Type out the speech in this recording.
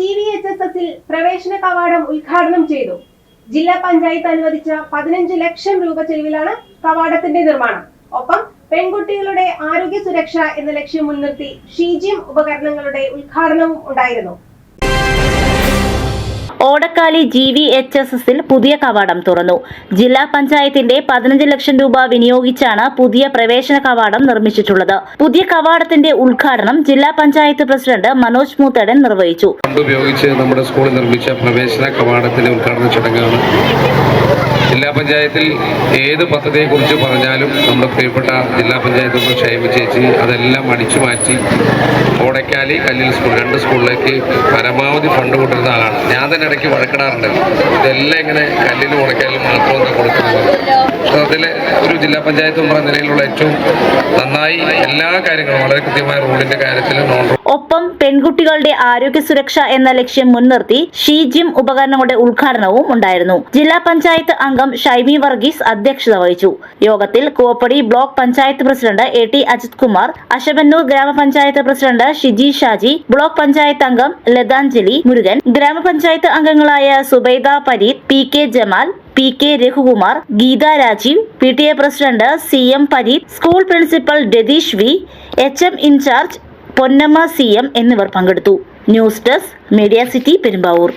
G പ്രവേശന കവാടം ഉദ്ഘാടനം ചെയ്തു. ജില്ലാ പഞ്ചായത്ത് അനുവദിച്ച പതിനഞ്ച് ലക്ഷം രൂപ ചെലവിലാണ് കവാടത്തിന്റെ നിർമ്മാണം. ഒപ്പം പെൺകുട്ടികളുടെ ആരോഗ്യ സുരക്ഷ എന്ന ലക്ഷ്യം മുൻനിർത്തി ഷീജിയം ഉപകരണങ്ങളുടെ ഉദ്ഘാടനവും ഉണ്ടായിരുന്നു. Odakkali G V H S എസിൽ പുതിയ കവാടം തുറന്നു. ജില്ലാ പഞ്ചായത്തിന്റെ പതിനഞ്ച് ലക്ഷം രൂപ വിനിയോഗിച്ചാണ് പുതിയ പ്രവേശന കവാടം നിർമ്മിച്ചിട്ടുള്ളത്. പുതിയ കവാടത്തിന്റെ ഉദ്ഘാടനം ജില്ലാ പഞ്ചായത്ത് പ്രസിഡന്റ് മനോജ് മൂത്തടൻ നിർവഹിച്ചു. ഉപയോഗിച്ച് നമ്മുടെ സ്കൂളിൽ നിർമ്മിച്ച പ്രവേശന കവാടത്തിന്റെ ഉദ്ഘാടന ചടങ്ങാണ്. ജില്ലാ പഞ്ചായത്തിൽ ഏത് പദ്ധതിയെക്കുറിച്ച് പറഞ്ഞാലും നമ്മുടെ പ്രിയപ്പെട്ട ജില്ലാ പഞ്ചായത്ത് ഷൈമ ചേച്ചി അതെല്ലാം അടിച്ചു മാറ്റി ഓടക്കാലി കല്ലിൽ സ്കൂൾ രണ്ട് സ്കൂളിലേക്ക് പരമാവധി ഫണ്ട് കൊണ്ടുവരുന്ന ആളാണ്. ഞാൻ തന്നെ ഇടയ്ക്ക് വഴക്കിടാറുണ്ട്. ഇതെല്ലാം ഇങ്ങനെ കല്ലിലും ഉണക്കാലും മാത്രമൊക്കെ കൊടുക്കുന്നത് അതിലെ ഒരു ജില്ലാ പഞ്ചായത്ത് എന്ന നിലയിലുള്ള ഏറ്റവും നന്നായി എല്ലാ കാര്യങ്ങളും വളരെ കൃത്യമായ റോഡിന്റെ കാര്യത്തിൽ ഒപ്പം പെൺകുട്ടികളുടെ ആരോഗ്യ സുരക്ഷ എന്ന ലക്ഷ്യം മുൻനിർത്തി ഷീ ജിം ഉപകരണങ്ങളുടെ ഉദ്ഘാടനവും ഉണ്ടായിരുന്നു. ജില്ലാ പഞ്ചായത്ത് അംഗം ഷൈമി വർഗീസ് അധ്യക്ഷത വഹിച്ചു. യോഗത്തിൽ Koppady block panchayat president A T Ajith Kumar Asamannoor ഗ്രാമപഞ്ചായത്ത് പ്രസിഡന്റ് ഷിജി ഷാജി ബ്ലോക്ക് പഞ്ചായത്ത് അംഗം ലതാഞ്ജലി മുരുകൻ ഗ്രാമപഞ്ചായത്ത് അംഗങ്ങളായ Subaida Pareed P K Jamal P K Raghukumar Geetha Rajeev P T A president C M Pareeth school principal Ratheesh V H M in charge Ponnamma C M എന്നിവർ പങ്കെടുത്തു. News desk media city Perumbavoor.